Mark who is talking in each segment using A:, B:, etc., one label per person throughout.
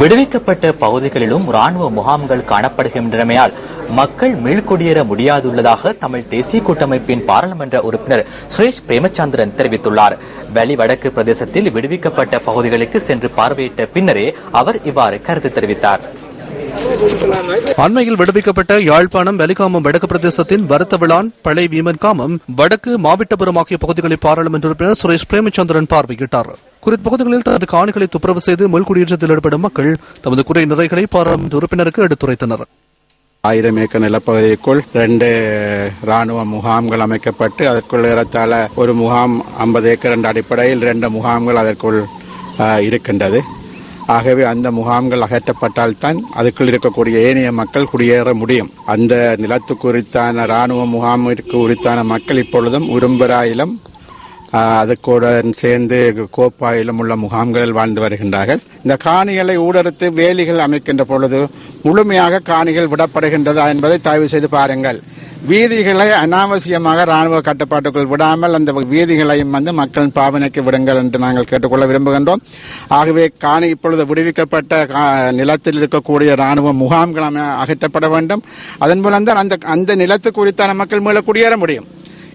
A: விடுவிக்கப்பட்ட பகுதிகளிலும் ராணுவ முகாம்கள் காணப்படுகின்றமையால் மக்கள் மீள்குடியேற முடியாதுள்ளதாக தமிழ் தேசிய கூட்டமைப்பின் பாராளுமன்ற உறுப்பினர் சுரேஷ் பிரேமச்சந்திரன் தெரிவித்துள்ளார். வெளிவடக்கு பிரதேசத்தில் விடுவிக்கப்பட்ட பகுதிகளுக்கு சென்று பார்வையிட்ட பின்னரே அவர் இவ்வாறு கருத்து தெரிவித்தார்.
B: அண்மையில் விடுவிக்கப்பட்ட யாழ்ப்பாணம் வெலிகாமம் வடக்கு பிரதேசத்தின் வருத்தவிழான் பழை வீமன் காமம் வடக்கு மாவட்டபுரம் ஆகிய பகுதிகளை பாராளுமன்ற உறுப்பினர் சுரேஷ் பிரேமச்சந்திரன் பார்வையிட்டார். குறித்த பகுதிகளில் தனது காணிகளை துப்புரவு செய்து முள்குடியேற்றத்தில் ஈடுபடும் மக்கள் தமது குறை நிறைகளை பாராளுமன்ற உறுப்பினருக்கு எடுத்துரைத்தனர்.
C: ஆயிரம் ஏக்கர் நிலப்பகுதிக்குள் ரெண்டு ராணுவ முகாம்கள் அமைக்கப்பட்டு அதற்குள் ஏறத்தாழ ஒரு முகாம் ஐம்பது ஏக்கர் என்ற அடிப்படையில் ரெண்டு முகாம்கள் அதற்குள் இருக்கின்றது. ஆகவே அந்த முகாம்கள் அகற்றப்பட்டால் தான் அதுக்குள் இருக்கக்கூடிய ஏனைய மக்கள் குடியேற முடியும். அந்த நிலத்துக்கு உரித்தான ராணுவ முகாமிற்கு உரித்தான மக்கள் இப்பொழுதும் உரும்பராயிலும் அதுக்குடன் சேர்ந்து கோப்பாயிலும் உள்ள முகாம்களில் வாழ்ந்து வருகின்றார்கள். இந்த காணிகளை ஊடறுத்து வேலிகள் அமைக்கின்ற பொழுது முழுமையாக காணிகள் விடப்படுகின்றதா என்பதை தயவு செய்து பாருங்கள். வீதிகளை அனாவசியமாக ராணுவ கட்டுப்பாட்டுக்குள் விடாமல் அந்த வீதிகளையும் வந்து மக்கள் பாவனைக்கு விடுங்கள் என்று நாங்கள் கேட்டுக்கொள்ள விரும்புகின்றோம். ஆகவே காணி இப்பொழுது விடுவிக்கப்பட்ட கா- நிலத்தில் இருக்கக்கூடிய ராணுவ முகாம்கள் அகற்றப்பட வேண்டும். அதன் மூலம் தான் அந்த அந்த நிலத்துக்குரித்தான மக்கள் மேலே குடியேற முடியும்.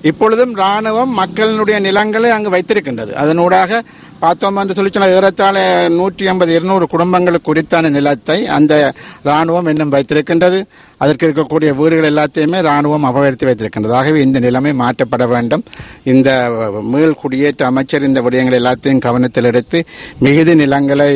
C: இப்பொழுதும் ராணுவம் மக்களினுடைய நிலங்களை அங்கு வைத்திருக்கின்றது. அதனூடாக பார்த்தோம் என்று சொல்லி சொன்னால் ஏறத்தாழ நூற்றி ஐம்பது இருநூறு குடும்பங்களுக்கு குறித்தான நிலத்தை அந்த ராணுவம் இன்னும் வைத்திருக்கின்றது. அதற்கு இருக்கக்கூடிய வீடுகள் எல்லாத்தையுமே ராணுவம் அபகரித்து வைத்திருக்கின்றது. ஆகவே இந்த நிலைமை மாற்றப்பட வேண்டும். இந்த மீள் குடியேற்ற அமைச்சர் இந்த விடயங்கள் எல்லாத்தையும் கவனத்தில் எடுத்து மிகுதி நிலங்களை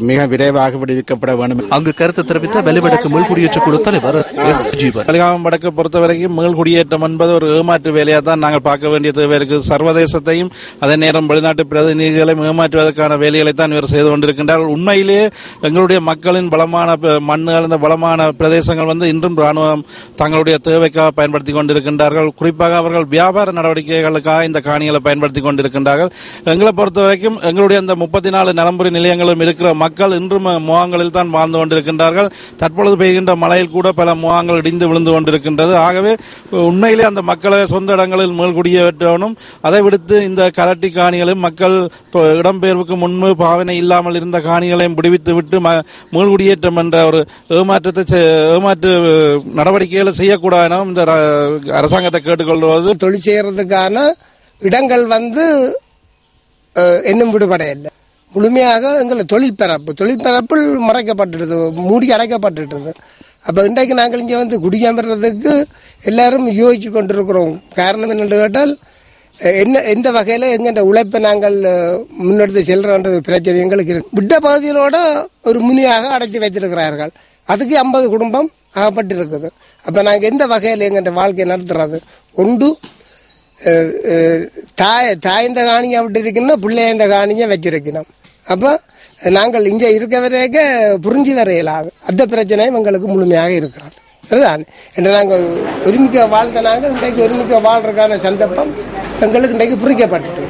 C: மிக விரைவாக விடுவிக்கப்பட வேண்டும்.
B: அங்கு கருத்து தெரிவித்த வெளிவடக்கு முள்குடியேற்ற குழு தலைவர் எஸ். ஜீவன்.
D: கலிகாமம் வடக்கு பொறுத்தவரைக்கும் மீள் குடியேற்றம் என்பது ஒரு ஏமாற்று வேலையாக தான் நாங்கள் பார்க்க வேண்டிய தேவை இருக்குது சர்வதேசத்தையும் அதே நேரம் வெளிநாட்டு பிரதிநிதிகளை ஏமாற்றுவதற்கான வேலைகளை தான் இவர் செய்து கொண்டிருக்கின்றார்கள். உண்மையிலேயே எங்களுடைய மக்களின் பலமான ப- மண் கலந்த பலமான பிரதேசங்கள் வந்து இன்றும் ராணுவம் தங்களுடைய தேவைக்காக பயன்படுத்தி கொண்டிருக்கின்றார்கள். குறிப்பாக அவர்கள் வியாபார நடவடிக்கைகளுக்காக இந்த காணிகளை பயன்படுத்தி கொண்டிருக்கின்றார்கள். எங்களை பொறுத்த வரைக்கும் எங்களுடைய அந்த முப்பத்தி நாலு நலம்புரி நிலையங்களும் இருக்கிற மக்கள் இன்றும் முகாங்களில் தான் வாழ்ந்து கொண்டிருக்கின்றார்கள். தற்பொழுது பெய்கின்ற மழையில் கூட பல முகாங்கள் இடிந்து விழுந்து கொண்டிருக்கின்றது. ஆகவே உண்மையிலே அந்த மக்களை சொந்த இடங்களில் மேல்குடியேற்றணும் அதை விடுத்து இந்த கலட்டி காணிகளும் மக்கள் இப்போ இடம்பெயர்வுக்கு முன்பு பாவனை இல்லாமல் இருந்த காணிகளையும் விடுவித்து விட்டு ம- மீள்குடியேற்றம் என்ற ஒரு ஏமாற்றத்தை ஏமாற்று நடவடிக்கைகளை செய்யக்கூடாது இந்த அரசாங்கத்தை கேட்டுக்கொள்வது.
E: தொழில் செய்யறதுக்கான இடங்கள் வந்து இன்னும் விடுபடையில்லை முழுமையாக எங்களை தொழிற்பரப்பு தொழிற்பரப்பில் மறைக்கப்பட்டுடுது. மூடி அடைக்கப்பட்டுடுது. அப்போ இன்றைக்கு நாங்கள் இங்கே வந்து குடியமர்றதுக்கு எல்லாரும் யோசிச்சு கொண்டிருக்கிறோம். காரணம் என்னென்று கேட்டால் என்ன எந்த வகையில் எங்கள்ட உழைப்பை நாங்கள் முன்னெடுத்து செல்கிறோன்ற பிரச்சனை எங்களுக்கு இருக்கு. விட்ட பகுதியிலோட ஒரு முனியாக அடைச்சி வைத்திருக்கிறார்கள். அதுக்கு ஐம்பது குடும்பம் ஆகப்பட்டிருக்குது. அப்போ நாங்கள் எந்த வகையில் எங்கள்ட வாழ்க்கையை நடத்துறது? ஒன்று தாய் தாய் தாய்ந்த காணிங்க அப்படி இருக்குன்னா பிள்ளையந்த காணிங்க வச்சிருக்கணும். அப்போ நாங்கள் இங்கே இருக்க வரைக்க புரிஞ்சு வர இயலாது அந்த பிரச்சனையும் எங்களுக்கு முழுமையாக இருக்கிறது. சரிதான்? என்று நாங்கள் ஒருமிக்க வாழ்ந்த நாங்கள் இன்றைக்கு ஒருமிக்க வாழ்றதுக்கான சந்தர்ப்பம் எங்களுக்கு இன்றைக்கு புரிக்கப்பட்டு